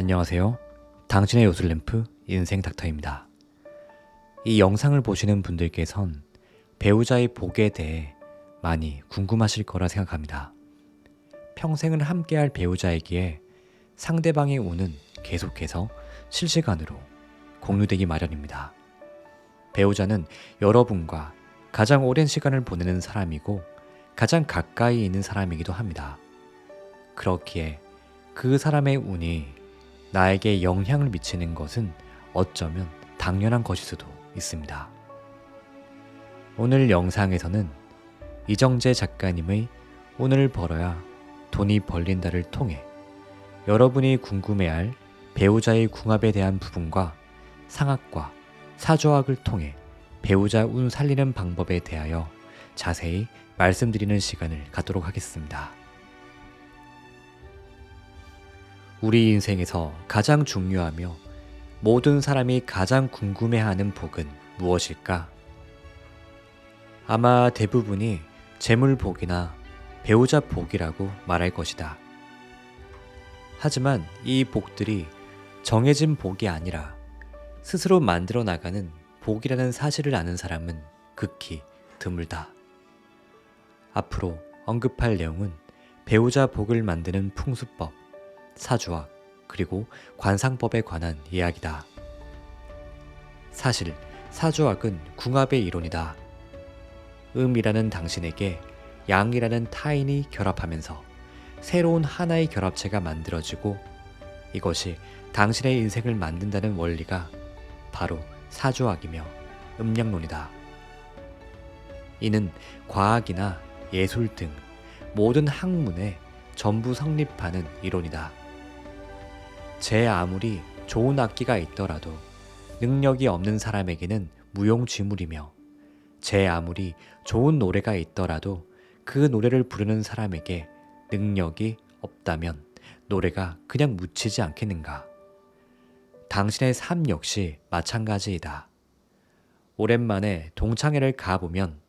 안녕하세요. 당신의 요술램프 인생 닥터입니다. 이 영상을 보시는 분들께선 배우자의 복에 대해 많이 궁금하실 거라 생각합니다. 평생을 함께할 배우자이기에 상대방의 운은 계속해서 실시간으로 공유되기 마련입니다. 배우자는 여러분과 가장 오랜 시간을 보내는 사람이고 가장 가까이 있는 사람이기도 합니다. 그렇기에 그 사람의 운이 나에게 영향을 미치는 것은 어쩌면 당연한 것일 수도 있습니다. 오늘 영상에서는 이정재 작가님의 오늘 벌어야 돈이 벌린다를 통해 여러분이 궁금해할 배우자의 궁합에 대한 부분과 상학과 사조학을 통해 배우자 운 살리는 방법에 대하여 자세히 말씀드리는 시간을 갖도록 하겠습니다. 우리 인생에서 가장 중요하며 모든 사람이 가장 궁금해하는 복은 무엇일까? 아마 대부분이 재물 복이나 배우자 복이라고 말할 것이다. 하지만 이 복들이 정해진 복이 아니라 스스로 만들어 나가는 복이라는 사실을 아는 사람은 극히 드물다. 앞으로 언급할 내용은 배우자 복을 만드는 풍수법, 사주학, 그리고 관상법에 관한 이야기다. 사실 사주학은 궁합의 이론이다. 음이라는 당신에게 양이라는 타인이 결합하면서 새로운 하나의 결합체가 만들어지고 이것이 당신의 인생을 만든다는 원리가 바로 사주학이며 음양론이다. 이는 과학이나 예술 등 모든 학문에 전부 성립하는 이론이다. 제 아무리 좋은 악기가 있더라도 능력이 없는 사람에게는 무용지물이며 제 아무리 좋은 노래가 있더라도 그 노래를 부르는 사람에게 능력이 없다면 노래가 그냥 묻히지 않겠는가? 당신의 삶 역시 마찬가지이다. 오랜만에 동창회를 가보면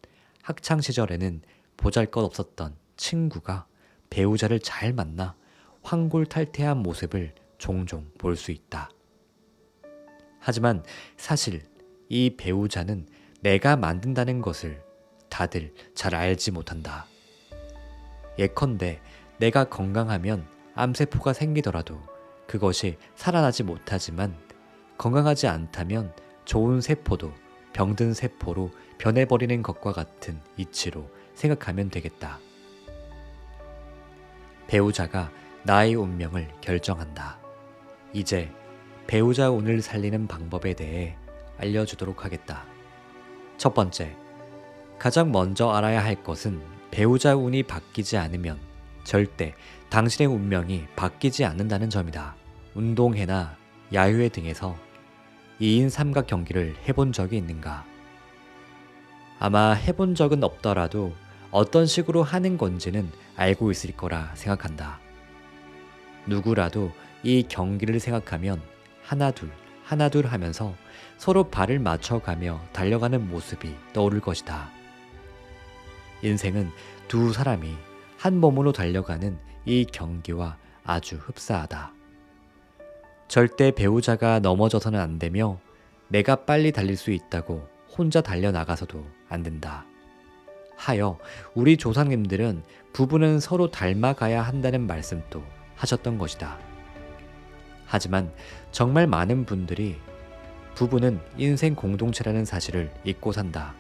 학창 시절에는 보잘 것 없었던 친구가 배우자를 잘 만나 황골탈퇴한 모습을 종종 볼 수 있다. 하지만 사실 이 배우자는 내가 만든다는 것을 다들 잘 알지 못한다. 예컨대 내가 건강하면 암세포가 생기더라도 그것이 살아나지 못하지만 건강하지 않다면 좋은 세포도 병든 세포로 변해버리는 것과 같은 이치로 생각하면 되겠다. 배우자가 나의 운명을 결정한다. 이제 배우자 운을 살리는 방법에 대해 알려주도록 하겠다. 첫 번째, 가장 먼저 알아야 할 것은 배우자 운이 바뀌지 않으면 절대 당신의 운명이 바뀌지 않는다는 점이다. 운동회나 야유회 등에서 2인 삼각 경기를 해본 적이 있는가? 아마 해본 적은 없더라도 어떤 식으로 하는 건지는 알고 있을 거라 생각한다. 누구라도 이 경기를 생각하면 하나둘, 하나둘 하면서 서로 발을 맞춰가며 달려가는 모습이 떠오를 것이다. 인생은 두 사람이 한 몸으로 달려가는 이 경기와 아주 흡사하다. 절대 배우자가 넘어져서는 안 되며 내가 빨리 달릴 수 있다고 혼자 달려나가서도 안 된다. 하여 우리 조상님들은 부부는 서로 닮아가야 한다는 말씀도 하셨던 것이다. 하지만 정말 많은 분들이 부부는 인생 공동체라는 사실을 잊고 산다.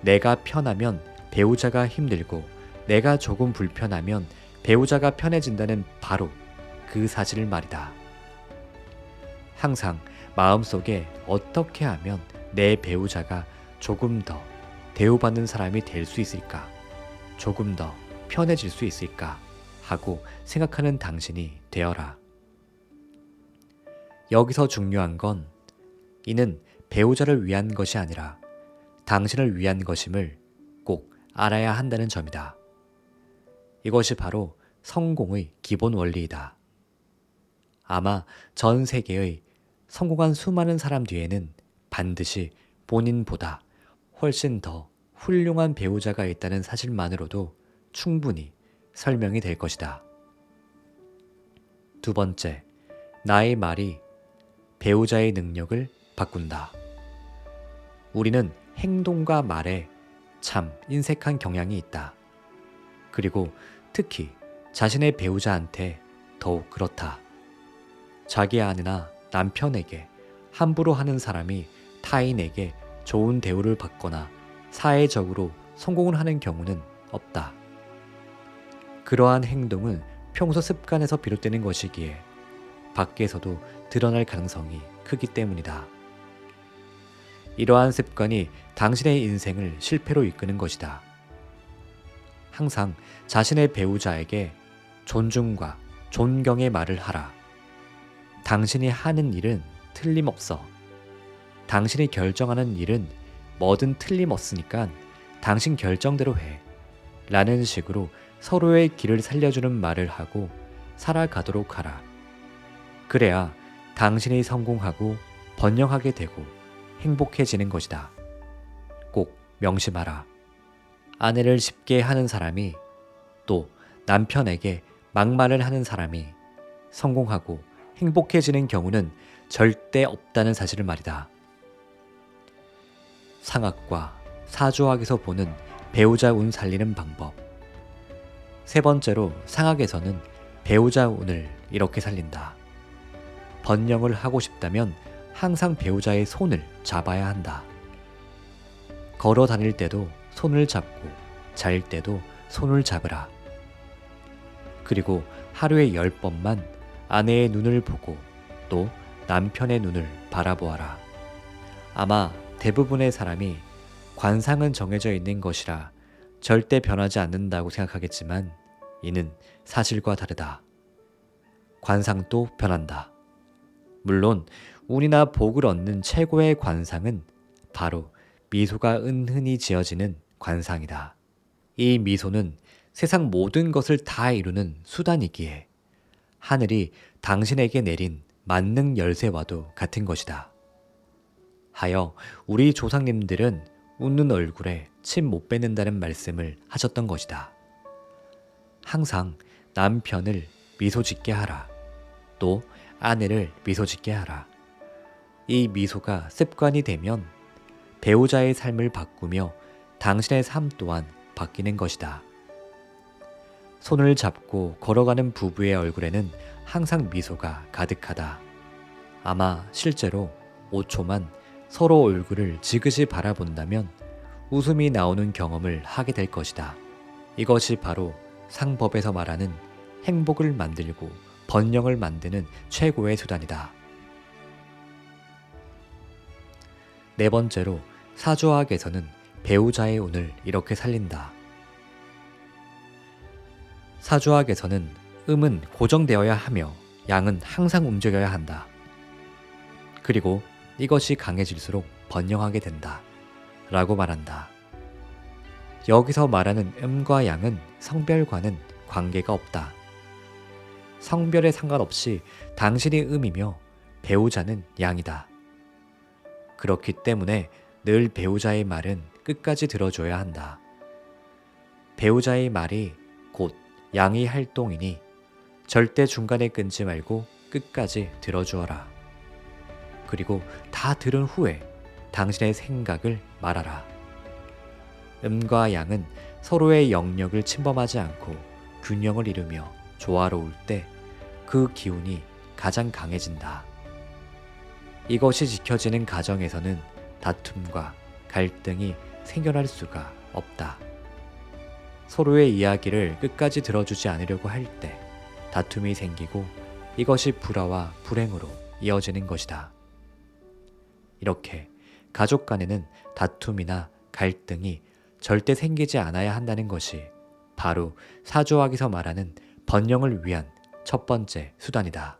내가 편하면 배우자가 힘들고 내가 조금 불편하면 배우자가 편해진다는 바로 그 사실을 말이다. 항상 마음속에 어떻게 하면 내 배우자가 조금 더 대우받는 사람이 될 수 있을까? 조금 더 편해질 수 있을까? 하고 생각하는 당신이 되어라. 여기서 중요한 건 이는 배우자를 위한 것이 아니라 당신을 위한 것임을 꼭 알아야 한다는 점이다. 이것이 바로 성공의 기본 원리이다. 아마 전 세계의 성공한 수많은 사람 뒤에는 반드시 본인보다 훨씬 더 훌륭한 배우자가 있다는 사실만으로도 충분히 설명이 될 것이다. 두 번째, 나의 말이 배우자의 능력을 바꾼다. 우리는 행동과 말에 참 인색한 경향이 있다. 그리고 특히 자신의 배우자한테 더욱 그렇다. 자기 아내나 남편에게 함부로 하는 사람이 타인에게 좋은 대우를 받거나 사회적으로 성공을 하는 경우는 없다. 그러한 행동은 평소 습관에서 비롯되는 것이기에 밖에서도 드러날 가능성이 크기 때문이다. 이러한 습관이 당신의 인생을 실패로 이끄는 것이다. 항상 자신의 배우자에게 존중과 존경의 말을 하라. 당신이 하는 일은 틀림없어. 당신이 결정하는 일은 뭐든 틀림없으니까 당신 결정대로 해. 라는 식으로 서로의 길을 살려주는 말을 하고 살아가도록 하라. 그래야 당신이 성공하고 번영하게 되고 행복해지는 것이다. 꼭 명심하라. 아내를 쉽게 하는 사람이 또 남편에게 막말을 하는 사람이 성공하고 행복해지는 경우는 절대 없다는 사실을 말이다. 상학과 사주학에서 보는 배우자 운 살리는 방법. 세 번째로 상학에서는 배우자 운을 이렇게 살린다. 번영을 하고 싶다면 항상 배우자의 손을 잡아야 한다. 걸어 다닐 때도 손을 잡고 잘 때도 손을 잡으라. 그리고 하루에 열 번만 아내의 눈을 보고 또 남편의 눈을 바라보아라. 아마 대부분의 사람이 관상은 정해져 있는 것이라 절대 변하지 않는다고 생각하겠지만 이는 사실과 다르다. 관상도 변한다. 물론 운이나 복을 얻는 최고의 관상은 바로 미소가 은흔히 지어지는 관상이다. 이 미소는 세상 모든 것을 다 이루는 수단이기에 하늘이 당신에게 내린 만능 열쇠와도 같은 것이다. 하여 우리 조상님들은 웃는 얼굴에 침 못 뱉는다는 말씀을 하셨던 것이다. 항상 남편을 미소 짓게 하라. 또 아내를 미소 짓게 하라. 이 미소가 습관이 되면 배우자의 삶을 바꾸며 당신의 삶 또한 바뀌는 것이다. 손을 잡고 걸어가는 부부의 얼굴에는 항상 미소가 가득하다. 아마 실제로 5초만 서로 얼굴을 지그시 바라본다면 웃음이 나오는 경험을 하게 될 것이다. 이것이 바로 상법에서 말하는 행복을 만들고 번영을 만드는 최고의 수단이다. 네 번째로 사주학에서는 배우자의 운을 이렇게 살린다. 사주학에서는 음은 고정되어야 하며 양은 항상 움직여야 한다. 그리고 이것이 강해질수록 번영하게 된다. 라고 말한다. 여기서 말하는 음과 양은 성별과는 관계가 없다. 성별에 상관없이 당신이 음이며 배우자는 양이다. 그렇기 때문에 늘 배우자의 말은 끝까지 들어줘야 한다. 배우자의 말이 곧 양의 활동이니 절대 중간에 끊지 말고 끝까지 들어주어라. 그리고 다 들은 후에 당신의 생각을 말하라. 음과 양은 서로의 영역을 침범하지 않고 균형을 이루며 조화로울 때 그 기운이 가장 강해진다. 이것이 지켜지는 가정에서는 다툼과 갈등이 생겨날 수가 없다. 서로의 이야기를 끝까지 들어주지 않으려고 할 때 다툼이 생기고 이것이 불화와 불행으로 이어지는 것이다. 이렇게 가족 간에는 다툼이나 갈등이 절대 생기지 않아야 한다는 것이 바로 사주학에서 말하는 번영을 위한 첫 번째 수단이다.